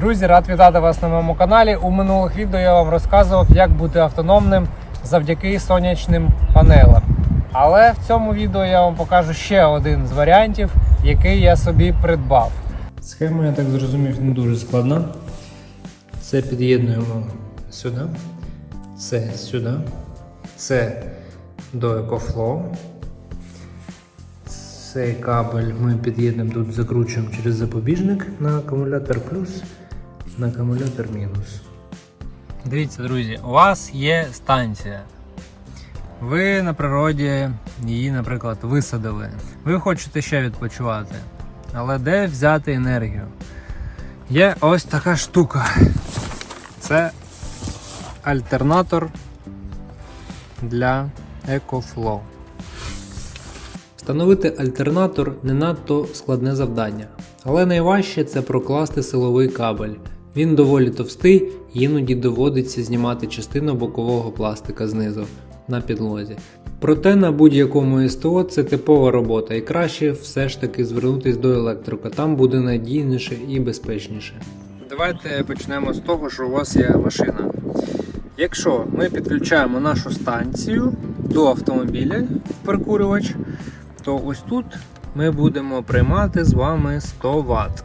Друзі, рад вітати вас на моєму каналі. У минулих відео я вам розказував, як бути автономним завдяки сонячним панелям. Але в цьому відео я вам покажу ще один з варіантів, який я собі придбав. Схема, я так зрозумів, не дуже складна. Це під'єднуємо сюди, це сюди, це до EcoFlow. Цей кабель ми під'єднуємо тут, закручуємо через запобіжник на акумулятор плюс, на акумулятор мінус. Дивіться, друзі, у вас є станція. Ви на природі її, наприклад, висадили. Ви хочете ще відпочивати. Але де взяти енергію? Є ось така штука. Це альтернатор для EcoFlow. Встановити альтернатор не надто складне завдання, але найважче це прокласти силовий кабель. Він доволі товстий, іноді доводиться знімати частину бокового пластика знизу на підлозі. Проте на будь-якому СТО це типова робота, і краще все ж таки звернутися до електрика, там буде надійніше і безпечніше. Давайте почнемо з того, що у вас є машина. Якщо ми підключаємо нашу станцію до автомобіля в прикурювач, то ось тут ми будемо приймати з вами 100 Вт.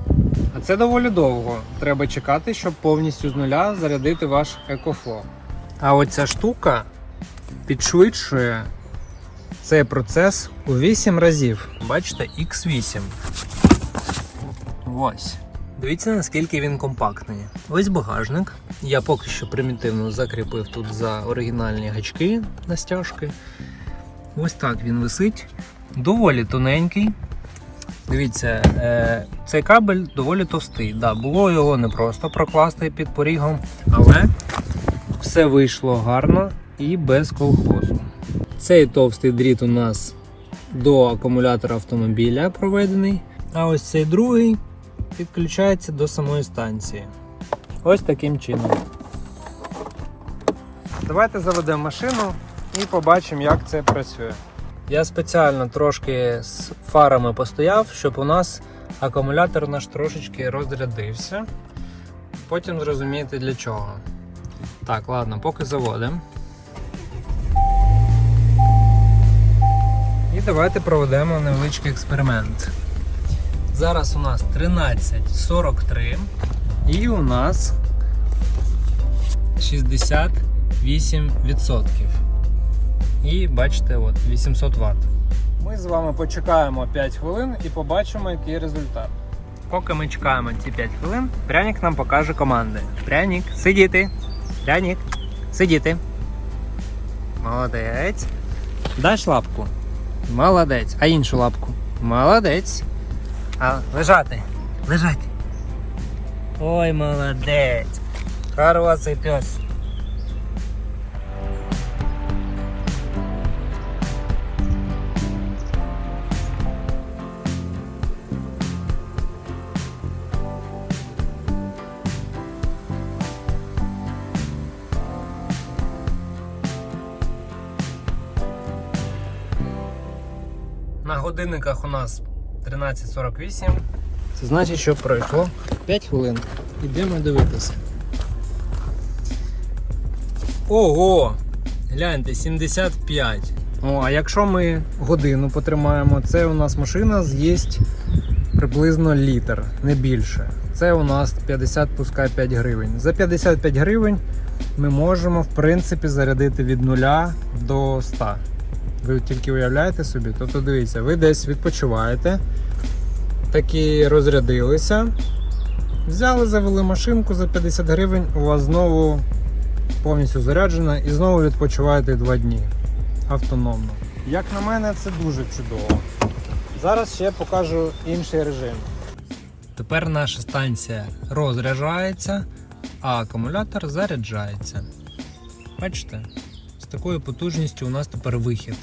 А це доволі довго. Треба чекати, щоб повністю з нуля зарядити ваш EcoFlow. А оця штука підшвидшує цей процес у 8 разів. Бачите, X8. Ось. Дивіться, наскільки він компактний. Ось багажник. Я поки що примітивно закріпив тут за оригінальні гачки на стяжки. Ось так він висить. Доволі тоненький. Дивіться, е, цей кабель доволі товстий. Да, було його непросто прокласти під порігом, але все вийшло гарно і без колхозу. Цей товстий дріт у нас до акумулятора автомобіля проведений, а ось цей другий підключається до самої станції. Ось таким чином. Давайте заведемо машину і побачимо, як це працює. Я спеціально трошки з фарами постояв, щоб у нас акумулятор наш трошечки розрядився. Потім зрозумієте для чого. Так, ладно, поки заводимо. І давайте проведемо невеличкий експеримент. Зараз у нас 13.43 і у нас 68%. І бачите, от 800 Вт. Ми з вами почекаємо 5 хвилин і побачимо, який результат. Поки ми чекаємо ці 5 хвилин, пряник нам покаже команди. Пряник, сидіти. Пряник, сидіти. Молодець. Даш лапку. Молодець. А іншу лапку. Молодець. А лежати. Лежати. Ой, молодець. Хороший пес. Годинниках у нас 13.48. Це значить, що пройшло 5 хвилин. Ідемо дивитися. Ого! Гляньте, 75. О, а якщо ми годину потримаємо, це у нас машина з'їсть приблизно літр, не більше. Це у нас 50 пускай 5 гривень. За 55 гривень ми можемо в принципі зарядити від 0 до 100. Ви тільки уявляєте собі? Тобто дивіться, ви десь відпочиваєте, такі розрядилися, взяли, завели машинку за 50 гривень, у вас знову повністю заряджена і знову відпочиваєте 2 дні автономно. Як на мене, це дуже чудово. Зараз ще покажу інший режим. Тепер наша станція розряджається, а акумулятор заряджається. Бачите? З такою потужністю у нас тепер вихід.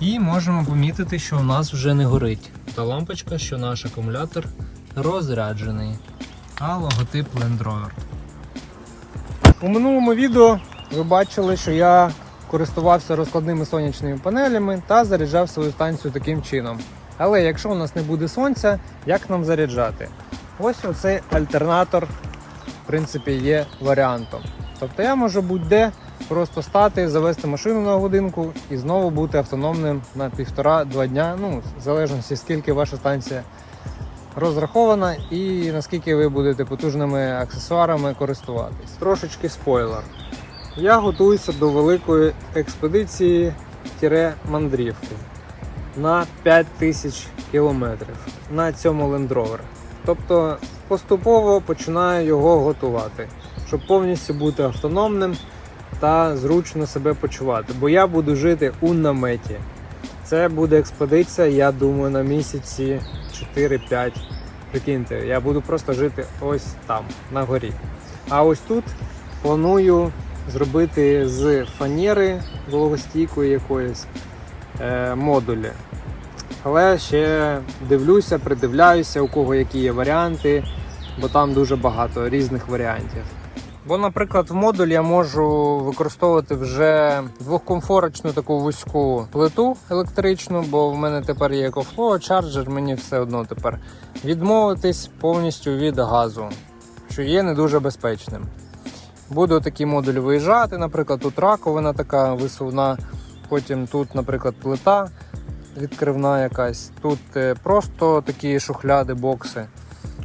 І можемо помітити, що у нас вже не горить та лампочка, що наш акумулятор розряджений, а логотип Land Rover. У минулому відео ви бачили, що я користувався розкладними сонячними панелями та заряджав свою станцію таким чином. Але якщо у нас не буде сонця, як нам заряджати? Ось оцей альтернатор, в принципі, є варіантом. Тобто я можу будь-де просто стати, завести машину на годинку і знову бути автономним на півтора-два дня. Ну, в залежності, скільки ваша станція розрахована і наскільки ви будете потужними аксесуарами користуватись. Трошечки спойлер. Я готуюся до великої експедиції мандрівки на 5000 кілометрів на цьому Rover. Тобто поступово починаю його готувати, щоб повністю бути автономним та зручно себе почувати. Бо я буду жити у наметі. Це буде експедиція, я думаю, на місяці 4-5. Прикиньте, я буду просто жити ось там, на горі. А ось тут планую зробити з фанери вологостійкої якоїсь е, модулі. Але ще дивлюся, придивляюся, у кого які є варіанти, бо там дуже багато різних варіантів. Бо, наприклад, в модуль я можу використовувати вже двохкомфорочну таку вузьку плиту електричну, бо в мене тепер є EcoFlow, чарджер, мені все одно тепер відмовитись повністю від газу, що є не дуже безпечним. Буду такий модуль виїжджати, наприклад, тут раковина така висувна, потім тут, наприклад, плита відкривна якась, тут е, просто такі шухляди, бокси.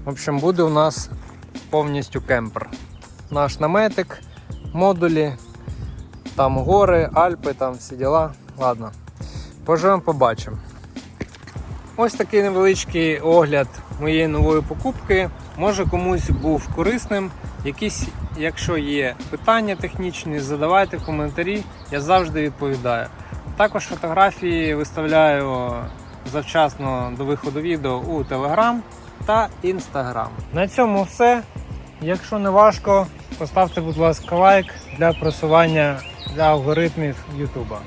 В общем, буде у нас повністю кемпер. Наш наметик, модулі, там гори, Альпи, там всі діла. Ладно, поживемо, побачимо. Ось такий невеличкий огляд моєї нової покупки. Може комусь був корисним. Якісь, якщо є питання технічні, задавайте в коментарі, я завжди відповідаю. Також фотографії виставляю завчасно до виходу відео у Telegram та Instagram. На цьому все. Якщо не важко, поставте, будь ласка, лайк для просування для алгоритмів YouTube.